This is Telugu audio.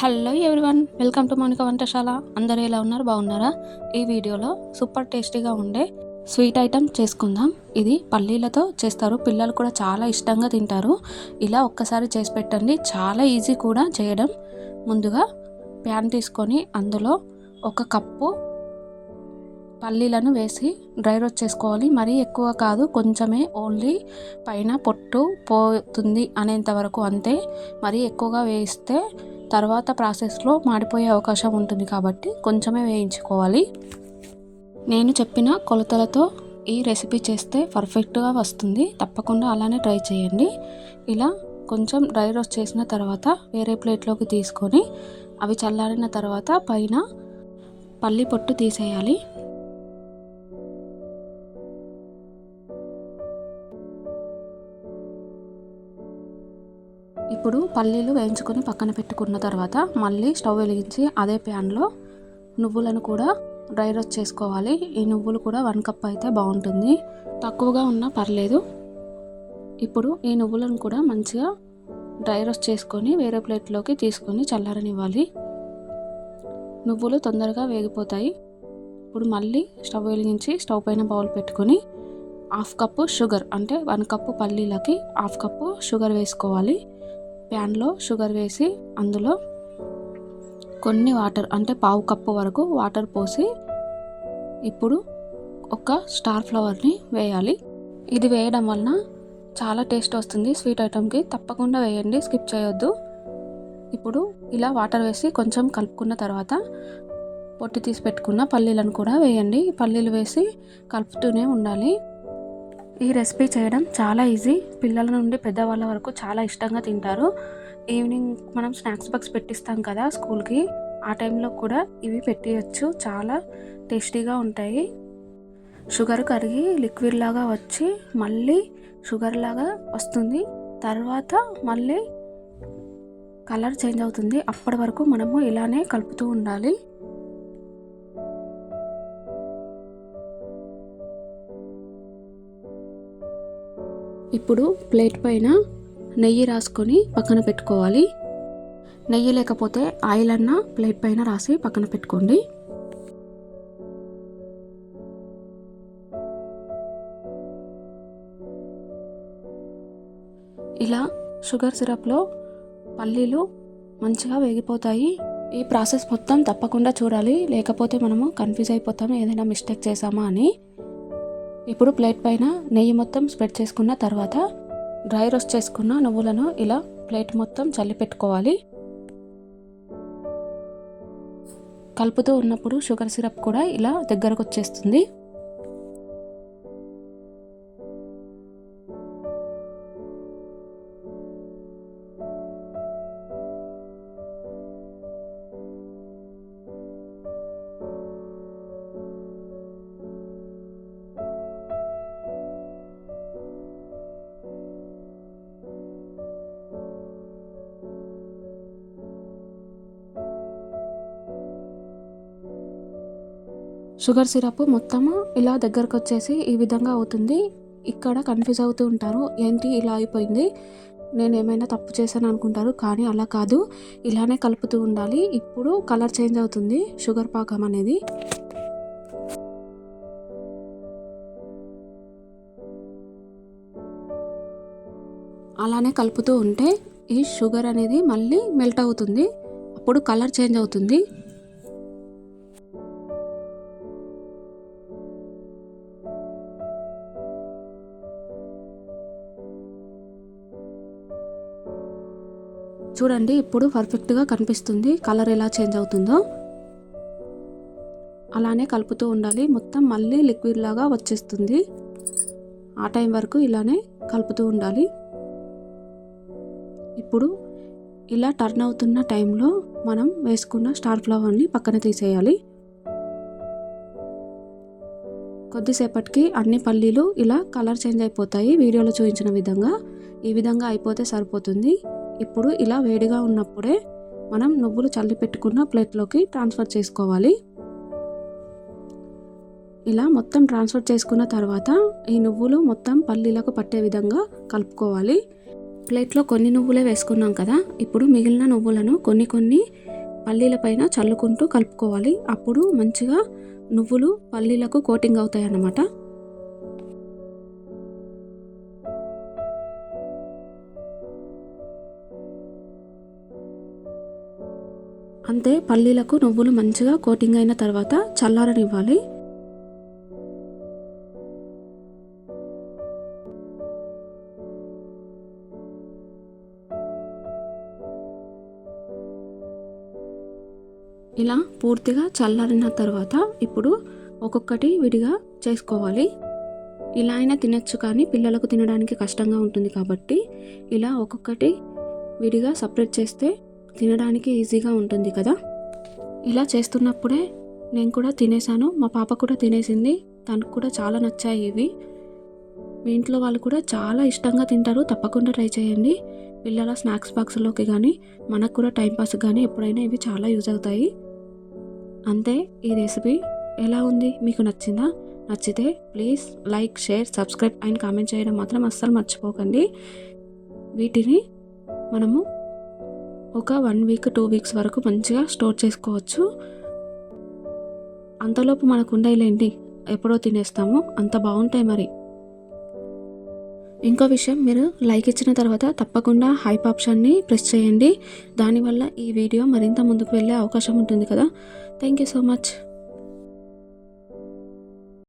Hello everyone welcome to Mounika వంటశాల. అందరూ ఎలా ఉన్నారు? బాగున్నారా? ఈ వీడియోలో సూపర్ టేస్టీగా ఉండే స్వీట్ ఐటమ్ చేసుకుందాం. ఇది పల్లీలతో చేస్తారు. పిల్లలు కూడా చాలా ఇష్టంగా తింటారు. ఇలా ఒక్కసారి చేసి పెట్టండి. చాలా ఈజీ కూడా చేయడం. ముందుగా ప్యాన్ తీసుకొని అందులో ఒక కప్పు పల్లీలను వేసి డ్రై రోస్ట్ చేసుకోవాలి. మరీ ఎక్కువ కాదు కొంచెమే. ఓన్లీ పైన పొట్టు పోతుంది అనేంత వరకు అంతే. మరీ ఎక్కువగా వేస్తే తర్వాత ప్రాసెస్లో మాడిపోయే అవకాశం ఉంటుంది కాబట్టి కొంచెమే వేయించుకోవాలి. నేను చెప్పిన కొలతలతో ఈ రెసిపీ చేస్తే పర్ఫెక్ట్గా వస్తుంది. తప్పకుండా అలానే ట్రై చేయండి. ఇలా కొంచెం డ్రై రోస్ట్ చేసిన తర్వాత వేరే ప్లేట్లోకి తీసుకొని అవి చల్లారిన తర్వాత పైన పల్లి పొట్టు తీసేయాలి. ఇప్పుడు పల్లీలు వేయించుకొని పక్కన పెట్టుకున్న తర్వాత మళ్ళీ స్టవ్ వెలిగించి అదే ప్యాన్లో నువ్వులను కూడా డ్రై రోస్ట్ చేసుకోవాలి. ఈ నువ్వులు కూడా వన్ కప్ అయితే బాగుంటుంది. తక్కువగా ఉన్నా పర్లేదు. ఇప్పుడు ఈ నువ్వులను కూడా మంచిగా డ్రై రోస్ట్ చేసుకొని వేరే ప్లేట్లోకి తీసుకొని చల్లారనివ్వాలి. నువ్వులు తొందరగా వేగిపోతాయి. ఇప్పుడు మళ్ళీ స్టవ్ వెలిగించి స్టవ్ పైన బౌల్ పెట్టుకొని హాఫ్ కప్పు షుగర్ అంటే వన్ కప్పు పల్లీలకి హాఫ్ కప్పు షుగర్ వేసుకోవాలి. ప్యాన్లో షుగర్ వేసి అందులో కొన్ని వాటర్ అంటే పావు కప్పు వరకు వాటర్ పోసి ఇప్పుడు ఒక స్టార్ ఫ్లవర్ని వేయాలి. ఇది వేయడం వలన చాలా టేస్ట్ వస్తుంది. స్వీట్ ఐటమ్కి తప్పకుండా వేయండి స్కిప్ చేయొద్దు. ఇప్పుడు ఇలా వాటర్ వేసి కొంచెం కలుపుకున్న తర్వాత పొట్టి తీసి పెట్టుకున్న పల్లీలను కూడా వేయండి. పల్లీలు వేసి కలుపుతూనే ఉండాలి. ఈ రెసిపీ చేయడం చాలా ఈజీ. పిల్లల నుండి పెద్దవాళ్ళ వరకు చాలా ఇష్టంగా తింటారు. ఈవినింగ్ మనం స్నాక్స్ బాక్స్ పెట్టిస్తాం కదా స్కూల్కి. ఆ టైంలో కూడా ఇవి పెట్టేయచ్చు. చాలా టేస్టీగా ఉంటాయి. షుగర్ కరిగి లిక్విడ్ లాగా వచ్చి మళ్ళీ షుగర్ లాగా వస్తుంది. తర్వాత మళ్ళీ కలర్ చేంజ్ అవుతుంది. అప్పటి వరకు మనము ఇలానే కలుపుతూ ఉండాలి. ఇప్పుడు ప్లేట్ పైన నెయ్యి రాసుకొని పక్కన పెట్టుకోవాలి. నెయ్యి లేకపోతే ఆయిల్ అన్న ప్లేట్ పైన రాసి పక్కన పెట్టుకోండి. ఇలా షుగర్ సిరప్లో పల్లీలు మంచిగా వేగిపోతాయి. ఈ ప్రాసెస్ మొత్తం తప్పకుండా చూడాలి. లేకపోతే మనము కన్ఫ్యూజ్ అయిపోతాము. ఏదైనా మిస్టేక్ చేసామా అని. ఇప్పుడు ప్లేట్ పైన నెయ్యి మొత్తం స్ప్రెడ్ చేసుకున్న తర్వాత డ్రై రోస్ట్ చేసుకున్న నువ్వులను ఇలా ప్లేట్ మొత్తం చల్లి పెట్టుకోవాలి. కలుపుతూ ఉన్నప్పుడు షుగర్ సిరప్ కూడా ఇలా దగ్గరకు వచ్చేస్తుంది. షుగర్ సిరప్ మొత్తము ఇలా దగ్గరకు వచ్చేసి ఈ విధంగా అవుతుంది. ఇక్కడ కన్ఫ్యూజ్ అవుతూ ఉంటారు ఏంటి ఇలా అయిపోయింది? నేను ఏమైనా తప్పు చేశాను అనుకుంటారు కానీ అలా కాదు. ఇలానే కలుపుతూ ఉండాలి. ఇప్పుడు కలర్ చేంజ్ అవుతుంది షుగర్ పాకం అనేది. అలానే కలుపుతూ ఉంటే ఈ షుగర్ అనేది మళ్ళీ మెల్ట్ అవుతుంది. అప్పుడు కలర్ చేంజ్ అవుతుంది. చూడండి ఇప్పుడు పర్ఫెక్ట్గా కనిపిస్తుంది. కలర్ ఎలా చేంజ్ అవుతుందో. అలానే కలుపుతూ ఉండాలి. మొత్తం మళ్ళీ లిక్విడ్ లాగా వచ్చేస్తుంది. ఆ టైం వరకు ఇలానే కలుపుతూ ఉండాలి. ఇప్పుడు ఇలా టర్న్ అవుతున్న టైంలో మనం వేసుకున్న స్టార్ ఫ్లవర్ని పక్కన తీసేయాలి. కొద్దిసేపటికి అన్ని పల్లీలు ఇలా కలర్ చేంజ్ అయిపోతాయి. వీడియోలో చూపించిన విధంగా. ఈ విధంగా అయిపోతే సరిపోతుంది. ఇప్పుడు ఇలా వేడిగా ఉన్నప్పుడే మనం నువ్వులు చల్లి పెట్టుకున్న ప్లేట్లోకి ట్రాన్స్ఫర్ చేసుకోవాలి. ఇలా మొత్తం ట్రాన్స్ఫర్ చేసుకున్న తర్వాత ఈ నువ్వులు మొత్తం పల్లీలకు పట్టే విధంగా కలుపుకోవాలి. ప్లేట్లో కొన్ని నువ్వులే వేసుకున్నాం కదా ఇప్పుడు మిగిలిన నువ్వులను కొన్ని కొన్ని పల్లీల పైన చల్లుకుంటూ కలుపుకోవాలి. అప్పుడు మంచిగా నువ్వులు పల్లీలకు కోటింగ్ అవుతాయి అన్నమాట అంతే పల్లీలకు నువ్వులు మంచిగా కోటింగ్ అయిన తర్వాత చల్లారనివ్వాలి. ఇలా పూర్తిగా చల్లారిన తర్వాత ఇప్పుడు ఒక్కొక్కటి విడిగా చేసుకోవాలి. ఇలా అయినా తినచ్చు కానీ పిల్లలకు తినడానికి కష్టంగా ఉంటుంది కాబట్టి ఇలా ఒక్కొక్కటి విడిగా సపరేట్ చేస్తే తినడానికి ఈజీగా ఉంటుంది కదా? ఇలా చేస్తున్నప్పుడే నేను కూడా తినేసాను మా పాప కూడా తినేసింది. తనకు కూడా చాలా నచ్చాయి ఇవి. మీ ఇంట్లో వాళ్ళు కూడా చాలా ఇష్టంగా తింటారు. తప్పకుండా ట్రై చేయండి. పిల్లల స్నాక్స్ బాక్స్లోకి కానీ మనకు కూడా టైంపాస్ కానీ ఎప్పుడైనా ఇవి చాలా యూజ్ అవుతాయి. అంతే ఈ రెసిపీ ఎలా ఉంది? మీకు నచ్చిందా? నచ్చితే please like share subscribe and comment చేయడం మాత్రం అస్సలు మర్చిపోకండి. వీటిని మనము ఒక వన్ వీక్ టూ వీక్స్ వరకు మంచిగా స్టోర్ చేసుకోవచ్చు. అంతలోపు మనకు ఉండేలేండి ఎప్పుడో తినేస్తాము. అంత బాగుంటాయి మరి. ఇంకో విషయం మీరు లైక్ ఇచ్చిన తర్వాత తప్పకుండా హైప్ ఆప్షన్ని ప్రెస్ చేయండి. దానివల్ల ఈ వీడియో మరింత ముందుకు వెళ్ళే అవకాశం ఉంటుంది కదా. Thank you so much.